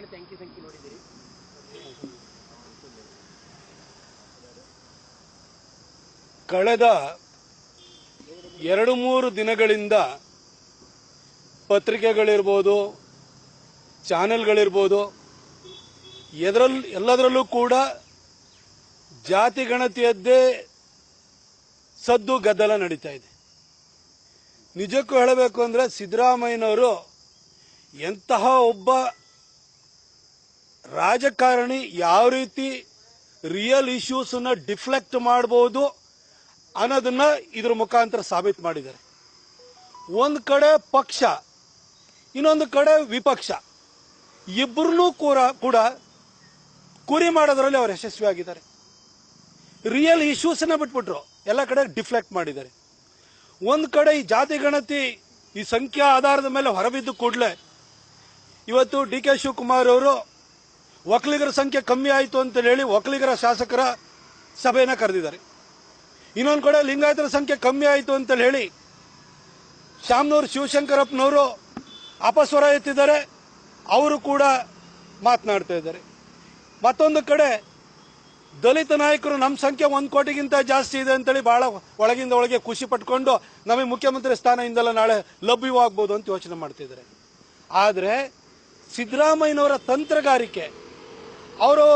ಗಣತಿ ಅಂಕಿ ಸಂಖ್ಯೆ ನೋಡಿದ್ದೀರಿ. ಕಳೆದ ಎರಡು ಮೂರು ದಿನಗಳಿಂದ ಪತ್ರಿಕೆಗಳಿರ್ಬೋದು, ಚಾನೆಲ್ಗಳಿರ್ಬೋದು ಎದರಲ್ಲಿ ಎಲ್ಲದರಲ್ಲೂ ಕೂಡ ಜಾತಿ ಗಣತಿಯದ್ದೇ ಸದ್ದು ಗದ್ದಲ ನಡೀತಾ ಇದೆ. ನಿಜಕ್ಕೂ ಹೇಳಬೇಕು ಅಂದರೆ ಸಿದ್ದರಾಮಯ್ಯನವರು ಎಂತಹ ಒಬ್ಬ ರಾಜಕಾರಣಿ ಯಾವ ರೀತಿ ರಿಯಲ್ ಇಶ್ಯೂಸನ್ನ ಡಿಫ್ಲೆಕ್ಟ್ ಮಾಡಬಹುದು ಅನ್ನೋದನ್ನ ಇದ್ರ ಮುಖಾಂತರ ಸಾಬೀತು ಮಾಡಿದ್ದಾರೆ. ಒಂದು ಕಡೆ ಪಕ್ಷ, ಇನ್ನೊಂದು ಕಡೆ ವಿಪಕ್ಷ ಇಬ್ಬರನ್ನೂ ಕೂಡ ಕೂಡ ಕುರಿ ಮಾಡೋದ್ರಲ್ಲಿ ಅವರು ಯಶಸ್ವಿಯಾಗಿದ್ದಾರೆ. ರಿಯಲ್ ಇಶ್ಯೂಸನ್ನ ಬಿಟ್ಬಿಟ್ರು, ಎಲ್ಲ ಕಡೆ ಡಿಫ್ಲೆಕ್ಟ್ ಮಾಡಿದ್ದಾರೆ. ಒಂದು ಕಡೆ ಈ ಜಾತಿ ಗಣತಿ, ಈ ಸಂಖ್ಯಾ ಆಧಾರದ ಮೇಲೆ ಹೊರಬಿದ್ದು ಕೂಡಲೇ, ಇವತ್ತು ಡಿ ಕೆ ಶಿವಕುಮಾರ್ ಅವರು ಒಕ್ಕಲಿಗರ ಸಂಖ್ಯೆ ಕಮ್ಮಿ ಆಯಿತು ಅಂತ ಹೇಳಿ ಒಕ್ಕಲಿಗರ ಶಾಸಕರ ಸಭೆಯನ್ನು ಕರೆದಿದ್ದಾರೆ. ಇನ್ನೊಂದು ಕಡೆ ಲಿಂಗಾಯತರ ಸಂಖ್ಯೆ ಕಮ್ಮಿ ಆಯಿತು ಅಂತ ಹೇಳಿ ಶಾಮ್ನೂರು ಶಿವಶಂಕರಪ್ಪನವರು ಅಪಸ್ವರ ಎತ್ತಿದ್ದಾರೆ. ಅವರು ಕೂಡ ಮಾತನಾಡ್ತಾ ಇದ್ದಾರೆ. ಮತ್ತೊಂದು ಕಡೆ ದಲಿತ ನಾಯಕರು ನಮ್ಮ ಸಂಖ್ಯೆ ಒಂದು ಕೋಟಿಗಿಂತ ಜಾಸ್ತಿ ಇದೆ ಅಂತೇಳಿ ಭಾಳ ಒಳಗಿಂದ ಒಳಗೆ ಖುಷಿ ಪಟ್ಕೊಂಡು ನಮಗೆ ಮುಖ್ಯಮಂತ್ರಿ ಸ್ಥಾನದಿಂದಲ್ಲ ನಾಳೆ ಲಭ್ಯವಾಗ್ಬೋದು ಅಂತ ಯೋಚನೆ ಮಾಡ್ತಿದ್ದಾರೆ ಆದರೆ ಸಿದ್ದರಾಮಯ್ಯನವರ ತಂತ್ರಗಾರಿಕೆ ಅವರು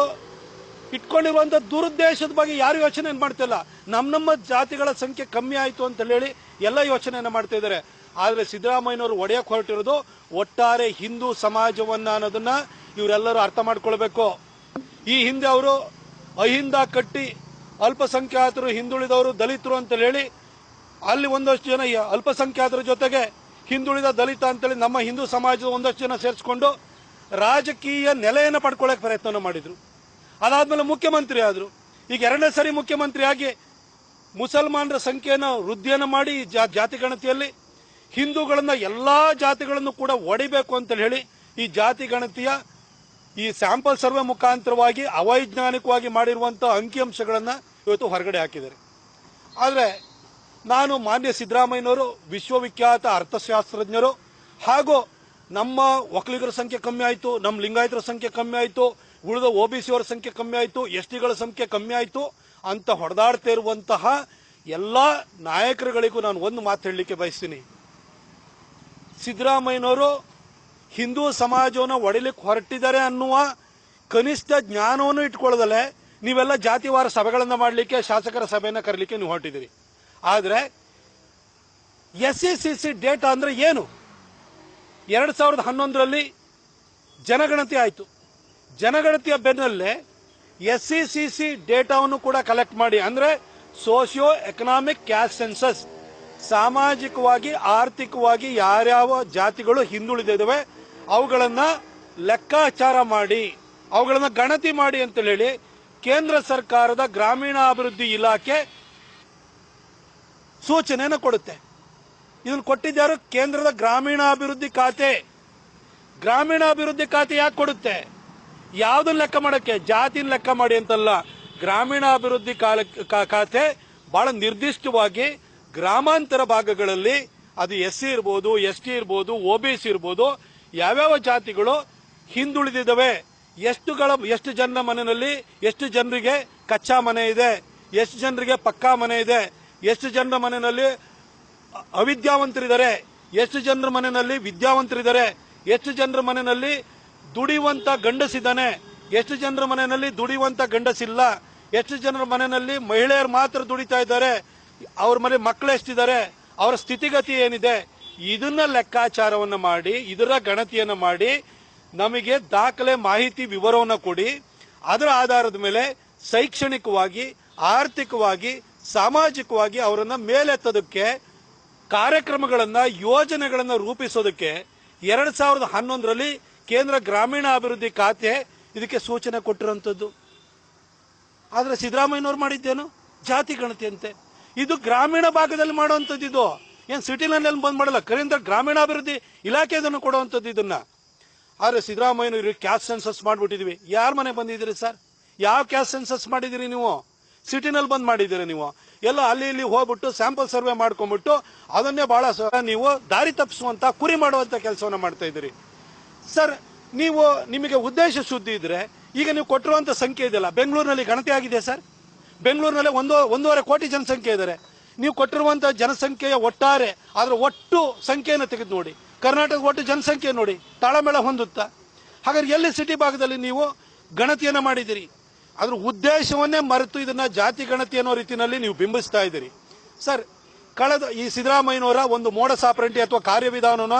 ಇಟ್ಕೊಂಡಿರುವಂಥ ದುರುದ್ದೇಶದ ಬಗ್ಗೆ ಯಾರು ಯೋಚನೆ ಮಾಡ್ತಿಲ್ಲ? ನಮ್ಮ ನಮ್ಮ ಜಾತಿಗಳ ಸಂಖ್ಯೆ ಕಮ್ಮಿ ಆಯಿತು ಅಂತ ಹೇಳಿ ಎಲ್ಲ ಯೋಚನೆಯನ್ನು ಮಾಡ್ತಾ ಇದ್ದಾರೆ. ಆದರೆ ಸಿದ್ದರಾಮಯ್ಯನವರು ಒಡೆಯಕ್ಕೆ ಹೊರಟಿರೋದು ಒಟ್ಟಾರೆ ಹಿಂದೂ ಸಮಾಜವನ್ನು ಅನ್ನೋದನ್ನ ಇವರೆಲ್ಲರೂ ಅರ್ಥ ಮಾಡ್ಕೊಳ್ಬೇಕು. ಈ ಹಿಂದೆ ಅವರು ಅಹಿಂದ ಕಟ್ಟಿ ಅಲ್ಪಸಂಖ್ಯಾತರು ಹಿಂದುಳಿದವರು ದಲಿತರು ಅಂತ ಹೇಳಿ ಅಲ್ಲಿ ಒಂದಷ್ಟು ಜನ ಅಲ್ಪಸಂಖ್ಯಾತರ ಜೊತೆಗೆ ಹಿಂದುಳಿದ ದಲಿತ ಅಂತೇಳಿ ನಮ್ಮ ಹಿಂದೂ ಸಮಾಜದ ಒಂದಷ್ಟು ಜನ ಸೇರಿಸ್ಕೊಂಡು ರಾಜಕೀಯ ನೆಲೆಯನ್ನು ಪಡ್ಕೊಳ್ಳೋಕೆ ಪ್ರಯತ್ನ ಮಾಡಿದರು. ಅದಾದಮೇಲೆ ಮುಖ್ಯಮಂತ್ರಿ ಆದರು. ಈಗ ಎರಡನೇ ಸರಿ ಮುಖ್ಯಮಂತ್ರಿ ಆಗಿ ಮುಸಲ್ಮಾನರ ಸಂಖ್ಯೆಯನ್ನು ವೃದ್ಧಿಯನ್ನು ಮಾಡಿ ಜಾತಿ ಗಣತಿಯಲ್ಲಿ ಹಿಂದೂಗಳನ್ನ ಎಲ್ಲ ಜಾತಿಗಳನ್ನು ಕೂಡ ಒಡಿಬೇಕು ಅಂತ ಹೇಳಿ ಈ ಜಾತಿ ಗಣತಿಯ ಈ ಸ್ಯಾಂಪಲ್ ಸರ್ವೆ ಮುಖಾಂತರವಾಗಿ ಅವೈಜ್ಞಾನಿಕವಾಗಿ ಮಾಡಿರುವಂತಹ ಅಂಕಿಅಂಶಗಳನ್ನ ಇವತ್ತು ಹೊರಗಡೆ ಹಾಕಿದ್ದಾರೆ. ಆದರೆ ನಾನು ಮಾನ್ಯ ಸಿದ್ದರಾಮಯ್ಯನವರು, ವಿಶ್ವವಿಖ್ಯಾತ ಅರ್ಥಶಾಸ್ತ್ರಜ್ಞರು ಹಾಗೂ ನಮ್ಮ ಒಕ್ಕಲಿಗರ ಸಂಖ್ಯೆ ಕಮ್ಮಿ ಆಯಿತು, ನಮ್ಮ ಲಿಂಗಾಯತರ ಸಂಖ್ಯೆ ಕಮ್ಮಿ ಆಯಿತು, ಉಳಿದ ಓ ಬಿ ಸಿಯವರ ಸಂಖ್ಯೆ ಕಮ್ಮಿ ಆಯಿತು, ಎಸ್ ಟಿಗಳ ಸಂಖ್ಯೆ ಕಮ್ಮಿ ಆಯಿತು ಅಂತ ಹೊಡೆದಾಡ್ತಾ ಇರುವಂತಹ ಎಲ್ಲ ನಾಯಕರುಗಳಿಗೂ ನಾನು ಒಂದು ಮಾತು ಹೇಳಲಿಕ್ಕೆ ಬಯಸ್ತೀನಿ. ಸಿದ್ದರಾಮಯ್ಯನವರು ಹಿಂದೂ ಸಮಾಜವನ್ನು ಒಡಿಲಿಕ್ಕೆ ಹೊರಟಿದ್ದಾರೆ ಅನ್ನುವ ಕನಿಷ್ಠ ಜ್ಞಾನವನ್ನು ಇಟ್ಕೊಳ್ಳದಲ್ಲೇ ನೀವೆಲ್ಲ ಜಾತಿವಾರ ಸಭೆಗಳನ್ನು ಮಾಡಲಿಕ್ಕೆ, ಶಾಸಕರ ಸಭೆಯನ್ನು ಕರೀಲಿಕ್ಕೆ ನೀವು ಹೊರಟಿದ್ದೀರಿ. ಆದರೆ S C C C data ಅಂದರೆ ಏನು? ಎರಡು ಸಾವಿರದ ಹನ್ನೊಂದರಲ್ಲಿ ಜನಗಣತಿ ಆಯಿತು. ಜನಗಣತಿಯ ಬೆನ್ನಲ್ಲೇ ಎಸ್ ಸಿ ಸಿ ಸಿ ಡೇಟಾವನ್ನು ಕೂಡ ಕಲೆಕ್ಟ್ ಮಾಡಿ. ಅಂದರೆ ಸೋಷಿಯೋ ಎಕನಾಮಿಕ್ ಕ್ಯಾಸ್ಟ್ ಸೆನ್ಸಸ್. ಸಾಮಾಜಿಕವಾಗಿ, ಆರ್ಥಿಕವಾಗಿ ಯಾರ್ಯಾವ ಜಾತಿಗಳು ಹಿಂದುಳಿದಿದ್ದಾವೆ, ಅವುಗಳನ್ನು ಲೆಕ್ಕಾಚಾರ ಮಾಡಿ, ಅವುಗಳನ್ನು ಗಣತಿ ಮಾಡಿ ಅಂತ ಹೇಳಿ ಕೇಂದ್ರ ಸರ್ಕಾರದ ಗ್ರಾಮೀಣಾಭಿವೃದ್ಧಿ ಇಲಾಖೆ ಸೂಚನೆಯನ್ನು ಕೊಡುತ್ತೆ. ಇದನ್ನು ಕೊಟ್ಟಿದ್ದಾರೆ ಕೇಂದ್ರದ ಗ್ರಾಮೀಣಾಭಿವೃದ್ಧಿ ಖಾತೆ. ಗ್ರಾಮೀಣಾಭಿವೃದ್ಧಿ ಖಾತೆ ಯಾಕೆ ಕೊಡುತ್ತೆ? ಯಾವುದನ್ನ ಲೆಕ್ಕ ಮಾಡಕ್ಕೆ? ಜಾತಿನ ಲೆಕ್ಕ ಮಾಡಿ ಅಂತಲ್ಲ. ಗ್ರಾಮೀಣಾಭಿವೃದ್ಧಿ ಕಾಲ- ಖಾತೆ ಬಹಳ ನಿರ್ದಿಷ್ಟವಾಗಿ ಗ್ರಾಮಾಂತರ ಭಾಗಗಳಲ್ಲಿ ಅದು ಎಸ್ ಸಿ ಇರ್ಬೋದು, ಎಸ್ ಟಿ ಇರ್ಬೋದು ಒ ಬಿ ಸಿ ಇರ್ಬೋದು, ಯಾವ್ಯಾವ ಜಾತಿಗಳು ಹಿಂದುಳಿದಿದ್ದಾವೆ? ಎಷ್ಟುಗಳ ಎಷ್ಟು ಜನರ ಮನೆಯಲ್ಲಿ ಎಷ್ಟು ಜನರಿಗೆ ಕಚ್ಚಾ ಮನೆ ಇದೆ? ಎಷ್ಟು ಜನರಿಗೆ ಪಕ್ಕಾ ಮನೆ ಇದೆ? ಎಷ್ಟು ಜನರ ಮನೆಯಲ್ಲಿ ಅವಿದ್ಯಾವಂತರಿದ್ದಾರೆ. ಎಷ್ಟು ಜನರ ಮನೆಯಲ್ಲಿ ವಿದ್ಯಾವಂತರಿದ್ದಾರೆ. ಎಷ್ಟು ಜನರ ಮನೆಯಲ್ಲಿ ದುಡಿಯುವಂತ ಗಂಡಸಿದ್ದಾನೆ ಎಷ್ಟು ಜನರ ಮನೆಯಲ್ಲಿ ದುಡಿಯುವಂತ ಗಂಡಸಿಲ್ಲ ಎಷ್ಟು ಜನರ ಮನೆಯಲ್ಲಿ ಮಹಿಳೆಯರು ಮಾತ್ರ ದುಡಿತಾ ಇದ್ದಾರೆ. ಅವ್ರ ಮನೆ ಮಕ್ಕಳು ಎಷ್ಟಿದ್ದಾರೆ. ಅವರ ಸ್ಥಿತಿಗತಿ ಏನಿದೆ. ಇದನ್ನ ಲೆಕ್ಕಾಚಾರವನ್ನು ಮಾಡಿ, ಇದರ ಗಣತಿಯನ್ನು ಮಾಡಿ, ನಮಗೆ ದಾಖಲೆ ಮಾಹಿತಿ ವಿವರವನ್ನು ಕೊಡಿ. ಅದರ ಆಧಾರದ ಮೇಲೆ ಶೈಕ್ಷಣಿಕವಾಗಿ, ಆರ್ಥಿಕವಾಗಿ, ಸಾಮಾಜಿಕವಾಗಿ ಅವರನ್ನು ಮೇಲೆತ್ತೋದಕ್ಕೆ ಕಾರ್ಯಕ್ರಮಗಳನ್ನ, ಯೋಜನೆಗಳನ್ನು ರೂಪಿಸೋದಕ್ಕೆ ಎರಡು ಸಾವಿರದ ಹನ್ನೊಂದರಲ್ಲಿ ಕೇಂದ್ರ ಗ್ರಾಮೀಣ ಅಭಿವೃದ್ಧಿ ಖಾತೆ ಇದಕ್ಕೆ ಸೂಚನೆ ಕೊಟ್ಟಿರುವಂತದ್ದು ಆದ್ರೆ ಸಿದ್ದರಾಮಯ್ಯನವ್ರು ಮಾಡಿದ್ದೇನು? ಜಾತಿ ಗಣತಿ ಅಂತೆ ಇದು ಗ್ರಾಮೀಣ ಭಾಗದಲ್ಲಿ ಮಾಡುವಂಥದ್ದು ಇದು. ಏನು ಸಿಟಿನಲ್ಲಿ ಬಂದ್ ಮಾಡಲ್ಲ ಕೇಂದ್ರ ಗ್ರಾಮೀಣಾಭಿವೃದ್ಧಿ ಇಲಾಖೆ ಇದನ್ನು ಕೊಡುವಂಥದ್ದು ಇದನ್ನ. ಆದ್ರೆ ಸಿದ್ದರಾಮಯ್ಯನವರು ಕ್ಯಾಸ್ಟ್ ಸೆನ್ಸಸ್ ಮಾಡಿಬಿಟ್ಟಿದ್ವಿ. ಯಾರ ಮನೆ ಬಂದಿದ್ದೀರಿ ಸರ್? ಯಾವ ಕ್ಯಾಸ್ಟ್ ಸೆನ್ಸಸ್ ಮಾಡಿದಿರಿ ನೀವು? ಸಿಟಿನಲ್ಲಿ ಬಂದ್ ಮಾಡಿದ್ದೀರಿ ನೀವು. ಎಲ್ಲ ಅಲ್ಲಿ ಇಲ್ಲಿ ಹೋಗ್ಬಿಟ್ಟು ಸ್ಯಾಂಪಲ್ ಸರ್ವೆ ಮಾಡ್ಕೊಂಡ್ಬಿಟ್ಟು ಅದನ್ನೇ ಬಹಳ ನೀವು ದಾರಿ ತಪ್ಪಿಸುವಂತ, ಕುರಿ ಮಾಡುವಂತ ಕೆಲಸವನ್ನ ಮಾಡ್ತಾ ಇದ್ದೀರಿ. ಸರ್, ನೀವು ನಿಮಗೆ ಉದ್ದೇಶ ಶುದ್ಧಿ ಇದ್ರೆ, ಈಗ ನೀವು ಕೊಟ್ಟಿರುವಂತ ಸಂಖ್ಯೆ ಇದೆಯಲ್ಲ, ಬೆಂಗಳೂರಿನಲ್ಲಿ ಗಣತಿ ಆಗಿದೆ ಸರ್. ಬೆಂಗಳೂರಿನಲ್ಲಿ ಒಂದು, ಒಂದೂವರೆ ಕೋಟಿ ಜನಸಂಖ್ಯೆ ಇದ್ದಾರೆ ನೀವು ಕೊಟ್ಟಿರುವಂತ ಜನಸಂಖ್ಯೆಯ ಒಟ್ಟಾರೆ ಅದರ ಒಟ್ಟು ಸಂಖ್ಯೆಯನ್ನು ತೆಗೆದು ನೋಡಿ. ಕರ್ನಾಟಕದ ಒಟ್ಟು ಜನಸಂಖ್ಯೆ ನೋಡಿ, ತಾಳಮೇಳ ಹೊಂದುತ್ತಾ? ಹಾಗಾದ್ರೆ ಎಲ್ಲಿ ಸಿಟಿ ಭಾಗದಲ್ಲಿ ನೀವು ಗಣತಿಯನ್ನು ಮಾಡಿದಿರಿ ಅದ್ರ ಉದ್ದೇಶವನ್ನೇ ಮರೆತು ಇದನ್ನ ಜಾತಿ ಗಣತಿ ಅನ್ನೋ ರೀತಿಯಲ್ಲಿ ನೀವು ಬಿಂಬಿಸ್ತಾ ಇದ್ದೀರಿ. ಸರ್, ಕಳೆದ ಈ ಸಿದ್ದರಾಮಯ್ಯನವರ ಒಂದು ಮೋಡ ಸಾಪರಂಟಿ ಅಥವಾ ಕಾರ್ಯವಿಧಾನನ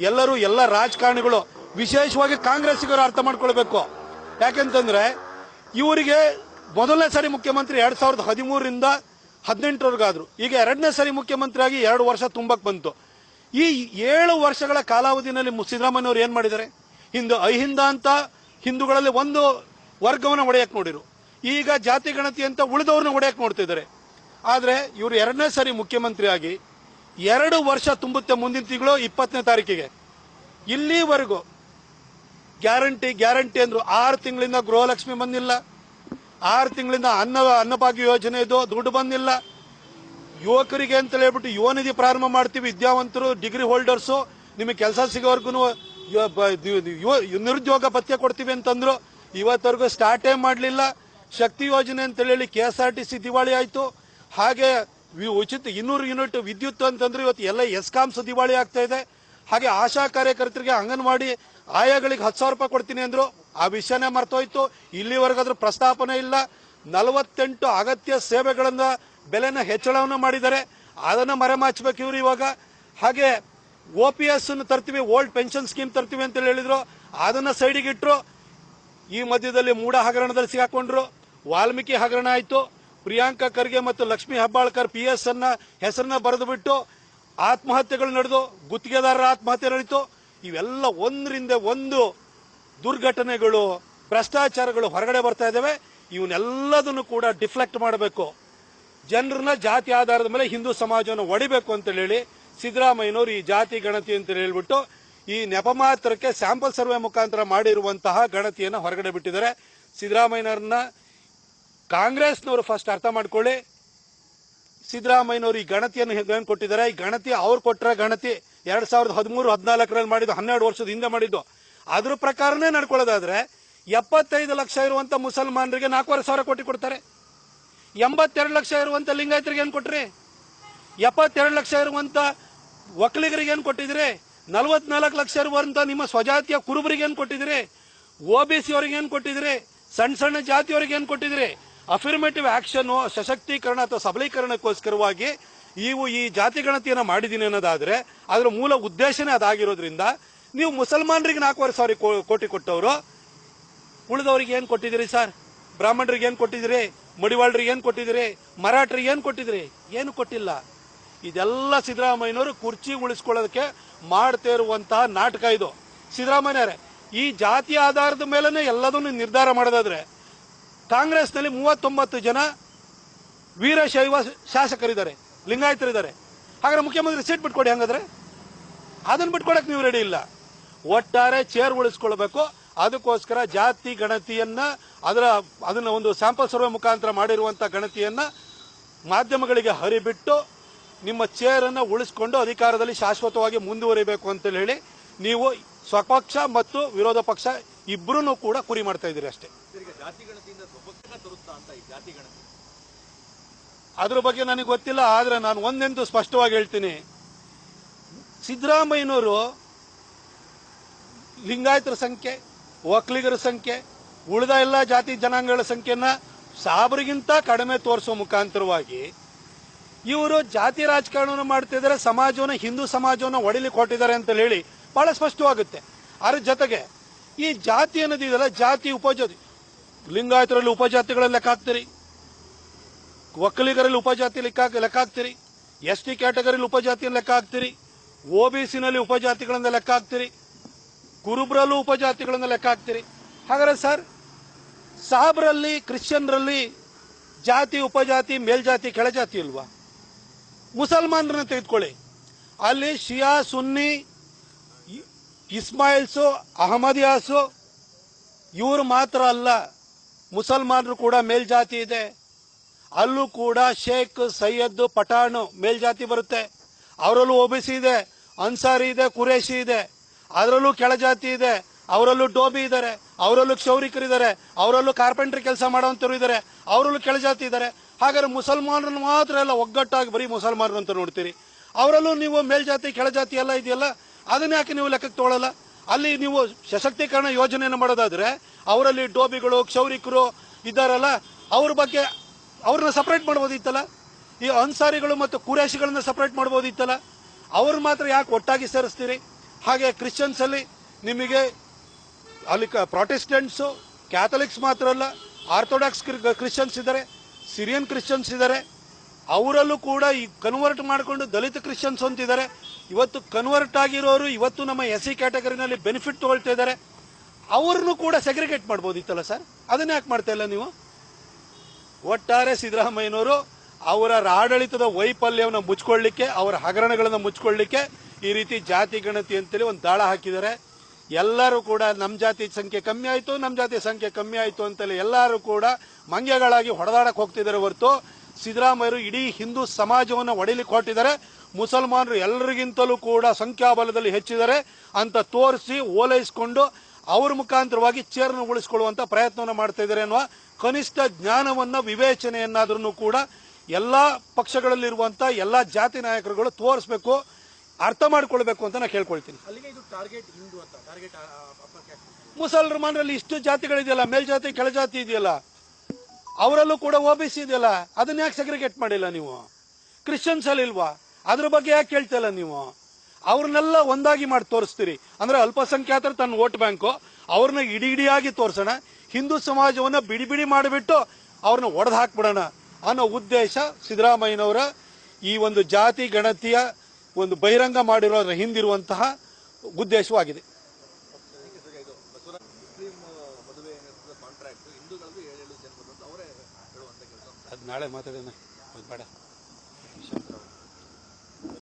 ಎಲ್ಲರೂ ಎಲ್ಲ ರಾಜಕಾರಣಿಗಳು, ವಿಶೇಷವಾಗಿ ಕಾಂಗ್ರೆಸ್ಸಿಗರು ಅರ್ಥ ಮಾಡ್ಕೊಳ್ಬೇಕು. ಯಾಕೆಂತಂದ್ರೆ, ಇವರಿಗೆ ಮೊದಲನೇ ಸಾರಿ ಮುಖ್ಯಮಂತ್ರಿ ಎರಡ್ ಸಾವಿರದ ಹದಿಮೂರರಿಂದ ಹದಿನೆಂಟರವರೆಗಾದ್ರು. ಈಗ ಎರಡನೇ ಸಾರಿ ಮುಖ್ಯಮಂತ್ರಿಯಾಗಿ ಎರಡು ವರ್ಷ ತುಂಬಕ್ಕೆ ಬಂತು. ಈ ಏಳು ವರ್ಷಗಳ ಕಾಲಾವಧಿನಲ್ಲಿ ಏನು ಏನ್ ಮಾಡಿದ್ದಾರೆ? ಹಿಂದೂ ಅಹಿಂದ ಅಂತ ಹಿಂದೂಗಳಲ್ಲಿ ಒಂದು ವರ್ಗವನ್ನು ಒಡೆಯಕ್ಕೆ ನೋಡಿರು. ಈಗ ಜಾತಿ ಗಣತಿ ಅಂತ ಉಳಿದವ್ರನ್ನ ಒಡೆಯಕ್ಕೆ ನೋಡ್ತಿದ್ದಾರೆ. ಆದರೆ ಇವರು ಎರಡನೇ ಸಾರಿ ಮುಖ್ಯಮಂತ್ರಿಯಾಗಿ ಎರಡು ವರ್ಷ ತುಂಬುತ್ತೆ ಮುಂದಿನ ತಿಂಗಳು ಇಪ್ಪತ್ತನೇ ತಾರೀಕಿಗೆ. ಇಲ್ಲಿವರೆಗೂ ಗ್ಯಾರಂಟಿ ಗ್ಯಾರಂಟಿ ಅಂದರು ಆರು ತಿಂಗಳಿಂದ ಗೃಹಲಕ್ಷ್ಮಿ ಬಂದಿಲ್ಲ. ಆರು ತಿಂಗಳಿಂದ ಅನ್ನ, ಅನ್ನಭಾಗ್ಯ ಯೋಜನೆ ಇದು, ದುಡ್ಡು ಬಂದಿಲ್ಲ. ಯುವಕರಿಗೆ ಅಂತ ಹೇಳ್ಬಿಟ್ಟು ಯುವ ನಿಧಿ ಪ್ರಾರಂಭ ಮಾಡ್ತೀವಿ, ವಿದ್ಯಾವಂತರು, ಡಿಗ್ರಿ ಹೋಲ್ಡರ್ಸು, ನಿಮಗೆ ಕೆಲಸ ಸಿಗೋವರೆಗೂ ನಿರುದ್ಯೋಗ ಭತ್ಯೆ ಕೊಡ್ತೀವಿ ಅಂತಂದ್ರು ಇವತ್ತವರೆಗೂ ಸ್ಟಾರ್ಟೇ ಮಾಡಲಿಲ್ಲ. ಶಕ್ತಿ ಯೋಜನೆ ಅಂತ ಹೇಳಿ K S R T C ದಿವಾಳಿ ಆಯಿತು. ಹಾಗೆ ಉಚಿತ ಇನ್ನೂರು ಯೂನಿಟ್ ವಿದ್ಯುತ್ ಅಂತಂದ್ರೆ ಇವತ್ತು ಎಲ್ಲ ಎಸ್ಕಾಮ್ಸ್ ದಿವಾಳಿ ಆಗ್ತಾ ಇದೆ. ಹಾಗೆ ಆಶಾ ಕಾರ್ಯಕರ್ತರಿಗೆ ಅಂಗನವಾಡಿ ಆಯಾಗಳಿಗೆ ಹತ್ತು ಸಾವಿರ ರೂಪಾಯಿ ಕೊಡ್ತೀನಿ ಅಂದ್ರು. ಆ ವಿಷಯನೇ ಮರ್ತೋಯ್ತು. ಇಲ್ಲಿವರೆಗಾದ್ರೂ ಪ್ರಸ್ತಾಪನೆ ಇಲ್ಲ. ನಲವತ್ತೆಂಟು ಅಗತ್ಯ ಸೇವೆಗಳನ್ನ ಬೆಲೆನ ಹೆಚ್ಚಳವನ್ನು ಮಾಡಿದ್ದಾರೆ. ಅದನ್ನು ಮರೆಮಾಚಬೇಕು ಇವರು ಇವಾಗ. ಹಾಗೆ ಒ ಪಿ ಎಸ್ ತರ್ತೀವಿ, ಓಲ್ಡ್ ಪೆನ್ಷನ್ ಸ್ಕೀಮ್ ತರ್ತೀವಿ ಅಂತ ಹೇಳಿದ್ರು. ಅದನ್ನ ಸೈಡಿಗೆ ಇಟ್ರು. ಈ ಮಧ್ಯದಲ್ಲಿ ಮೂಡ ಹಗರಣದಲ್ಲಿ ಸಿಗಾಕೊಂಡ್ರು ವಾಲ್ಮೀಕಿ ಹಗರಣ ಆಯಿತು. ಪ್ರಿಯಾಂಕಾ ಖರ್ಗೆ ಮತ್ತು ಲಕ್ಷ್ಮಿ ಹೆಬ್ಬಾಳ್ಕರ್ ಪಿ ಎಸ್ ಅನ್ನ ಹೆಸರನ್ನ ಬರೆದು ಬಿಟ್ಟು ಆತ್ಮಹತ್ಯೆಗಳು ನಡೆದು ಗುತ್ತಿಗೆದಾರರ ಆತ್ಮಹತ್ಯೆ ನಡೀತು. ಇವೆಲ್ಲ ಒಂದರಿಂದ ಒಂದು ದುರ್ಘಟನೆಗಳು, ಭ್ರಷ್ಟಾಚಾರಗಳು ಹೊರಗಡೆ ಬರ್ತಾ ಇದ್ದಾವೆ. ಇವನ್ನೆಲ್ಲದನ್ನು ಕೂಡ ಡಿಫ್ಲೆಕ್ಟ್ ಮಾಡಬೇಕು. ಜನರನ್ನ ಜಾತಿ ಆಧಾರದ ಮೇಲೆ ಹಿಂದೂ ಸಮಾಜವನ್ನು ಒಡಿಬೇಕು ಅಂತ ಹೇಳಿ ಸಿದ್ದರಾಮಯ್ಯನವರು ಈ ಜಾತಿ ಗಣತಿ ಅಂತ ಹೇಳ್ಬಿಟ್ಟು ಈ ನೆಪ ಮಾತ್ರಕ್ಕೆ ಸ್ಯಾಂಪಲ್ ಸರ್ವೆ ಮುಖಾಂತರ ಮಾಡಿರುವಂತಹ ಗಣತಿಯನ್ನು ಹೊರಗಡೆ ಬಿಟ್ಟಿದ್ದಾರೆ. ಸಿದ್ದರಾಮಯ್ಯನವ್ರನ್ನ ಕಾಂಗ್ರೆಸ್ನವರು ಫಸ್ಟ್ ಅರ್ಥ ಮಾಡ್ಕೊಳ್ಳಿ. ಸಿದ್ದರಾಮಯ್ಯನವರು ಈ ಗಣತಿಯನ್ನು ಏನು ಕೊಟ್ಟಿದ್ದಾರೆ. ಈ ಗಣತಿ ಅವ್ರು ಕೊಟ್ಟರೆ ಗಣತಿ ಎರಡು ಸಾವಿರದ ಹದಿಮೂರು, ಹದಿನಾಲ್ಕರಲ್ಲಿ ಮಾಡಿದ್ದು, ಹನ್ನೆರಡು ವರ್ಷದ ಹಿಂದೆ ಮಾಡಿದ್ದು. ಅದ್ರ ಪ್ರಕಾರನೇ ನಡ್ಕೊಳ್ಳೋದಾದ್ರೆ ಎಪ್ಪತ್ತೈದು ಲಕ್ಷ ಇರುವಂತ ಮುಸಲ್ಮಾನರಿಗೆ ನಾಲ್ಕೂವರೆ ಸಾವಿರ ಕೋಟಿ ಕೊಡ್ತಾರೆ. ಎಂಬತ್ತೆರಡು ಲಕ್ಷ ಇರುವಂತ ಲಿಂಗಾಯತರಿಗೆ ಏನು ಕೊಟ್ರಿ? ಎಪ್ಪತ್ತೆರಡು ಲಕ್ಷ ಇರುವಂತ ಒಕ್ಕಲಿಗರಿಗೆ ಏನು ಕೊಟ್ಟಿದ್ರಿ? ನಲವತ್ನಾಲ್ಕು ಲಕ್ಷ ಇರುವಂತ ನಿಮ್ಮ ಸ್ವಜಾತಿಯ ಕುರುಬರಿಗೆ ಏನು ಕೊಟ್ಟಿದ್ರಿ ಒ ಬಿ ಸಿ ಏನ್ ಕೊಟ್ಟಿದ್ರಿ ಸಣ್ಣ ಸಣ್ಣ ಜಾತಿಯವರಿಗೆ ಏನು ಕೊಟ್ಟಿದ್ರಿ ಅಫಿರ್ಮೇಟಿವ್ ಆಕ್ಷನ್ ಸಶಕ್ತೀಕರಣ ಅಥವಾ ಸಬಲೀಕರಣಕ್ಕೋಸ್ಕರವಾಗಿ ನೀವು ಈ ಜಾತಿ ಗಣತಿಯನ್ನು ಮಾಡಿದ್ದೀನಿ ಅನ್ನೋದಾದರೆ ಅದರ ಮೂಲ ಉದ್ದೇಶನೇ ಅದಾಗಿರೋದ್ರಿಂದ ನೀವು ಮುಸಲ್ಮಾನರಿಗೆ ನಾಲ್ಕೂವರೆ ಸಾವಿರ ಕೋಟಿ ಕೊಟ್ಟವರು. ಉಳಿದವ್ರಿಗೆ ಏನು ಕೊಟ್ಟಿದ್ದೀರಿ ಸರ್? ಬ್ರಾಹ್ಮಣರಿಗೆ ಏನು ಕೊಟ್ಟಿದ್ದೀರಿ? ಮಡಿವಾಳರಿಗೆ ಏನು ಕೊಟ್ಟಿದ್ದೀರಿ? ಮರಾಠರಿಗೆ ಏನು ಕೊಟ್ಟಿದ್ದೀರಿ? ಏನು ಕೊಟ್ಟಿಲ್ಲ. ಇದೆಲ್ಲ ಸಿದ್ದರಾಮಯ್ಯನವರು ಕುರ್ಚಿ ಉಳಿಸ್ಕೊಳ್ಳೋದಕ್ಕೆ ಮಾಡ್ತಾ ಇರುವಂತಹ ನಾಟಕ ಇದು. ಸಿದ್ದರಾಮಯ್ಯರೇ ಈ ಜಾತಿ ಆಧಾರದ ಮೇಲೇ ಎಲ್ಲದನ್ನು ನಿರ್ಧಾರ ಮಾಡೋದಾದ್ರೆ, ಕಾಂಗ್ರೆಸ್ನಲ್ಲಿ ಮೂವತ್ತೊಂಬತ್ತು ಜನ ವೀರಶೈವ ಶಾಸಕರಿದ್ದಾರೆ, ಲಿಂಗಾಯತರಿದ್ದಾರೆ. ಹಾಗಾದ್ರೆ ಮುಖ್ಯಮಂತ್ರಿ ಸೀಟ್ ಬಿಟ್ಕೊಡಿ ಹಂಗಾದ್ರೆ? ಅದನ್ನ ಬಿಟ್ಕೊಡಕ್ ನೀವು ರೆಡಿ ಇಲ್ಲ. ಒಟ್ಟಾರೆ ಚೇರ್ ಉಳಿಸ್ಕೊಳ್ಬೇಕು. ಅದಕ್ಕೋಸ್ಕರ ಜಾತಿ ಗಣತಿಯನ್ನ, ಅದರ, ಅದನ್ನ ಒಂದು ಸ್ಯಾಂಪಲ್ ಸರ್ವೆ ಮುಖಾಂತರ ಮಾಡಿರುವಂತ ಗಣತಿಯನ್ನ ಮಾಧ್ಯಮಗಳಿಗೆ ಹರಿಬಿಟ್ಟು ನಿಮ್ಮ ಚೇರನ್ನು ಉಳಿಸ್ಕೊಂಡು ಅಧಿಕಾರದಲ್ಲಿ ಶಾಶ್ವತವಾಗಿ ಮುಂದುವರಿಬೇಕು ಅಂತ ಹೇಳಿ ನೀವು ಸ್ವಪಕ್ಷ ಮತ್ತು ವಿರೋಧ ಪಕ್ಷ ಇಬ್ಬರೂ ಕೂಡ ಕುರಿ ಮಾಡ್ತಾ ಇದ್ದೀರಿ ಅಷ್ಟೇ. ಅದ್ರ ಬಗ್ಗೆ ನನಗೆ ಗೊತ್ತಿಲ್ಲ ಆದ್ರೆ ನಾನು ಒಂದೆಂದು ಸ್ಪಷ್ಟವಾಗಿ ಹೇಳ್ತೀನಿ. ಸಿದ್ದರಾಮಯ್ಯನವರು ಲಿಂಗಾಯತರ ಸಂಖ್ಯೆ ಒಕ್ಕಲಿಗರ ಸಂಖ್ಯೆ ಉಳಿದ ಎಲ್ಲ ಜಾತಿ ಜನಾಂಗಗಳ ಸಂಖ್ಯೆಯನ್ನ ಸಾಬರಿಗಿಂತ ಕಡಿಮೆ ತೋರಿಸೋ ಮುಖಾಂತರವಾಗಿ ಇವರು ಜಾತಿ ರಾಜಕಾರಣವನ್ನು ಮಾಡ್ತಿದ್ದಾರೆ, ಸಮಾಜವನ್ನು, ಹಿಂದೂ ಸಮಾಜವನ್ನು ಒಡಿಲಿಕ್ಕೆ ಕೊಟ್ಟಿದ್ದಾರೆ ಅಂತ ಹೇಳಿ ಬಹಳ ಸ್ಪಷ್ಟವಾಗುತ್ತೆ. ಅದ್ರ ಜೊತೆಗೆ ಈ ಜಾತಿ ಅನ್ನೋದು ಇದೆಯಲ್ಲ ಜಾತಿ ಉಪಜಾತಿ. ಲಿಂಗಾಯತರಲ್ಲಿ ಉಪಜಾತಿಗಳಲ್ಲಿ ಲೆಕ್ಕ ಹಾಕ್ತೀರಿ. ಒಕ್ಕಲಿಗರಲ್ಲಿ ಉಪಜಾತಿ ಲೆಕ್ಕ ಲೆಕ್ಕ ಹಾಕ್ತೀರಿ. ಎಸ್ ಟಿ ಕ್ಯಾಟಗರಿಲಿ ಉಪಜಾತಿಯನ್ನು ಲೆಕ್ಕ ಹಾಕ್ತೀರಿ. ಓ ಬಿ ಸಿನಲ್ಲಿ ಉಪಜಾತಿಗಳನ್ನ ಲೆಕ್ಕ ಹಾಕ್ತೀರಿ. ಕುರುಬ್ರಲ್ಲೂ ಉಪಜಾತಿಗಳನ್ನ ಲೆಕ್ಕ ಹಾಕ್ತೀರಿ. ಹಾಗಾದ್ರೆ ಸರ್, ಸಾಬ್ರಲ್ಲಿ, ಕ್ರಿಶ್ಚಿಯನ್ರಲ್ಲಿ ಜಾತಿ, ಉಪಜಾತಿ, ಮೇಲ್ಜಾತಿ, ಕೆಳಜಾತಿ ಇಲ್ವಾ? ಮುಸಲ್ಮಾನರನ್ನ ತೆಗೆದುಕೊಳ್ಳಿ. ಅಲ್ಲಿ ಶಿಯಾ, ಸುನ್ನಿ, ಇಸ್ಮಾಯಿಲ್ಸು, ಅಹಮದಿಯಾಸು, ಇವರು ಮಾತ್ರ ಅಲ್ಲ, ಮುಸಲ್ಮಾನರು ಕೂಡ ಮೇಲ್ಜಾತಿ ಇದೆ. ಅಲ್ಲೂ ಕೂಡ ಶೇಖ್, ಸೈಯದ್, ಪಠಾಣು ಮೇಲ್ಜಾತಿ ಬರುತ್ತೆ. ಅವರಲ್ಲೂ ಒಬಿಸಿ ಇದೆ, ಅನ್ಸಾರಿ ಇದೆ ಕುರೇಶಿ ಇದೆ. ಅದರಲ್ಲೂ ಕೆಳಜಾತಿ ಇದೆ. ಅವರಲ್ಲೂ ಡೋಬಿ ಇದ್ದಾರೆ. ಅವರಲ್ಲೂ ಕ್ಷೌರಿಕರಿದ್ದಾರೆ. ಅವರಲ್ಲೂ ಕಾರ್ಪೆಂಟ್ರಿ ಕೆಲಸ ಮಾಡೋವಂಥವ್ರು ಇದ್ದಾರೆ. ಅವರಲ್ಲೂ ಕೆಳಜಾತಿ ಇದ್ದಾರೆ. ಹಾಗಾದ್ರೆ ಮುಸಲ್ಮಾನರನ್ನು ಮಾತ್ರ ಎಲ್ಲ ಒಗ್ಗಟ್ಟಾಗಿ ಬರೀ ಮುಸಲ್ಮಾನರು ಅಂತ ನೋಡ್ತೀರಿ. ಅವರಲ್ಲೂ ನೀವು ಮೇಲ್ಜಾತಿ, ಕೆಳಜಾತಿ ಎಲ್ಲ ಇದೆಯಲ್ಲ, ಅದನ್ನ ಯಾಕೆ ನೀವು ಲೆಕ್ಕಕ್ಕೆ ತಗೊಳ್ಳಲ್ಲ ಅಲ್ಲಿ ನೀವು ಸಶಕ್ತೀಕರಣ ಯೋಜನೆಯನ್ನು ಮಾಡೋದಾದ್ರೆ, ಅವರಲ್ಲಿ ಡೋಬಿಗಳು, ಕ್ಷೌರಿಕರು ಇದ್ದಾರಲ್ಲ, ಅವ್ರ ಬಗ್ಗೆ ಅವ್ರನ್ನ ಸಪ್ರೇಟ್ ಮಾಡ್ಬೋದಿತ್ತಲ್ಲ? ಈ ಅನ್ಸಾರಿಗಳು ಮತ್ತು ಕುರೇಶಿಗಳನ್ನ ಸಪ್ರೇಟ್ ಮಾಡ್ಬೋದಿತ್ತಲ್ಲ? ಅವ್ರು ಮಾತ್ರ ಯಾಕೆ ಒಟ್ಟಾಗಿ ಸೇರಿಸ್ತೀರಿ? ಹಾಗೆ ಕ್ರಿಶ್ಚಿಯನ್ಸ್ ಅಲ್ಲಿ ನಿಮಗೆ ಅಲ್ಲಿ ಪ್ರಾಟೆಸ್ಟೆಂಟ್ಸು ಕ್ಯಾಥಲಿಕ್ಸ್ ಮಾತ್ರ ಅಲ್ಲ ಆರ್ಥೋಡಾಕ್ಸ್ ಕ್ರಿಶ್ಚಿಯನ್ಸ್ ಇದ್ದಾರೆ. ಸಿರಿಯನ್ ಕ್ರಿಶ್ಚಿಯನ್ಸ್ ಇದ್ದಾರೆ. ಅವರಲ್ಲೂ ಕೂಡ ಈ ಕನ್ವರ್ಟ್ ಮಾಡಿಕೊಂಡು ದಲಿತ ಕ್ರಿಶ್ಚಿಯನ್ಸ್ ಅಂತಿದ್ದಾರೆ ಇವತ್ತು ಕನ್ವರ್ಟ್ ಆಗಿರೋರು ಇವತ್ತು ನಮ್ಮ ಎಸ್ ಸಿ ಕ್ಯಾಟಗರಿನಲ್ಲಿ ಬೆನಿಫಿಟ್ ತೊಗೊಳ್ತಾ ಇದ್ದಾರೆ. ಅವ್ರನ್ನು ಕೂಡ ಸೆಗ್ರಿಗೇಟ್ ಮಾಡ್ಬೋದಿತ್ತಲ್ಲ ಸರ್ ಅದನ್ನ ಯಾಕೆ ಮಾಡ್ತಾ ಇಲ್ಲ ನೀವು? ಒಟ್ಟಾರೆ ಸಿದ್ದರಾಮಯ್ಯನವರು ಅವರ ಆಡಳಿತದ ವೈಫಲ್ಯವನ್ನು ಮುಚ್ಕೊಳ್ಳಿಕ್ಕೆ, ಅವರ ಹಗರಣಗಳನ್ನು ಮುಚ್ಕೊಳ್ಳಿಕ್ಕೆ ಈ ರೀತಿ ಜಾತಿ ಗಣತಿ ಅಂತೇಳಿ ಒಂದು ದಾಳ ಹಾಕಿದ್ದಾರೆ. ಎಲ್ಲರೂ ಕೂಡ ನಮ್ಮ ಜಾತಿ ಸಂಖ್ಯೆ ಕಮ್ಮಿ ಆಯಿತು ನಮ್ಮ ಜಾತಿ ಸಂಖ್ಯೆ ಕಮ್ಮಿ ಆಯಿತು ಅಂತೇಳಿ ಎಲ್ಲರೂ ಕೂಡ ಮಂಗ್ಯಗಳಾಗಿ ಹೊಡೆದಾಡಕ್ಕೆ ಹೋಗ್ತಿದ್ದಾರೆ ಹೊರತು ಸಿದ್ದರಾಮಯ್ಯರು ಇಡೀ ಹಿಂದೂ ಸಮಾಜವನ್ನು ಒಡೆಯಲಿಕ್ಕೆ ಹೊರಟಿದ್ದಾರೆ. ಮುಸಲ್ಮಾನರು ಎಲ್ಲರಿಗಿಂತಲೂ ಕೂಡ ಸಂಖ್ಯಾಬಲದಲ್ಲಿ ಹೆಚ್ಚಿದ್ದಾರೆ ಅಂತ ತೋರಿಸಿ ಓಲೈಸಿಕೊಂಡು ಅವ್ರ ಮುಖಾಂತರವಾಗಿ ಚೇರ್ನ ಉಳಿಸ್ಕೊಳ್ಳುವಂಥ ಪ್ರಯತ್ನವನ್ನು ಮಾಡ್ತಾ ಇದ್ದಾರೆ ಅನ್ನುವ ಕನಿಷ್ಠ ಜ್ಞಾನವನ್ನು ವಿವೇಚನೆಯನ್ನಾದ್ರೂ ಕೂಡ ಎಲ್ಲ ಪಕ್ಷಗಳಲ್ಲಿರುವಂಥ ಎಲ್ಲ ಜಾತಿ ನಾಯಕರುಗಳು ತೋರಿಸ್ಬೇಕು. ಅರ್ಥ ಮಾಡ್ಕೊಳ್ಬೇಕು ಅಂತ ನಾನು ಕೇಳ್ಕೊಳ್ತೀನಿ. ಮುಸಲ್ಮಾನರಲ್ಲಿ ಇಷ್ಟು ಜಾತಿಗಳಿದೆಯಲ್ಲ ಮೇಲ್ಜಾತಿ ಕೆಳಜಾತಿ ಇದೆಯಲ್ಲ ಅವರಲ್ಲೂ ಕೂಡ ಒ ಬಿ ಸಿ ಇದೆಯಲ್ಲ ಅದನ್ನ ಯಾಕೆ ಸೆಗ್ರಿಗೇಟ್ ಮಾಡಿಲ್ಲ ನೀವು? ಕ್ರಿಶ್ಚಿಯನ್ಸ್ ಅಲ್ಲಿ ಇಲ್ವಾ? ಅದ್ರ ಬಗ್ಗೆ ಯಾಕೆ ಕೇಳ್ತಾ ಇಲ್ಲ ನೀವು? ಅವ್ರನ್ನೆಲ್ಲ ಒಂದಾಗಿ ಮಾಡಿ ತೋರಿಸ್ತೀರಿ. ಅಂದ್ರೆ ಅಲ್ಪಸಂಖ್ಯಾತರು ತನ್ನ ವೋಟ್ ಬ್ಯಾಂಕು ಅವ್ರನ್ನ ಇಡಿ ಇಡಿಯಾಗಿ ತೋರಿಸೋಣ. ಹಿಂದೂ ಸಮಾಜವನ್ನ ಬಿಡಿ ಬಿಡಿ ಮಾಡಿಬಿಟ್ಟು ಅವ್ರನ್ನ ಒಡೆದು ಹಾಕ್ಬಿಡೋಣ ಅನ್ನೋ ಉದ್ದೇಶ ಸಿದ್ದರಾಮಯ್ಯನವರ ಈ ಒಂದು ಜಾತಿ ಗಣತಿಯ ಒಂದು ಬಹಿರಂಗ ಮಾಡಿರೋದ್ರ ಹಿಂದಿರುವಂತಹ ಉದ್ದೇಶವಾಗಿದೆ. ಅದು ನಾಳೆ ಮಾತಾಡೋಣ. ಬೇಡ.